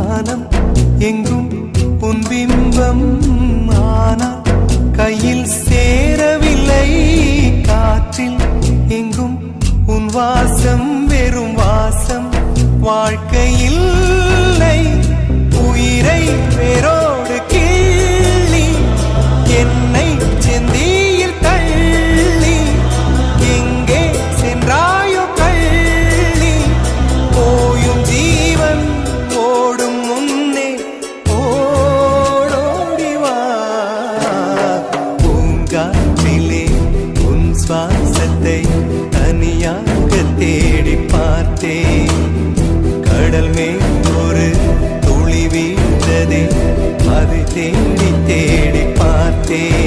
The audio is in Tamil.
வானம் எங்கும் உன் பிம்பம் ஆனால் கையில் சேரவில்லை. காற்றில் எங்கும் உன் வாசம் வெறும் வாசம். வாழ்க்கையில் சுவாசத்தை தனியாக தேடி பார்த்தேன். கடல் மேல் ஒரு துளி வீழ்ந்ததே. அதை தேடி தேடி பார்த்தேன்.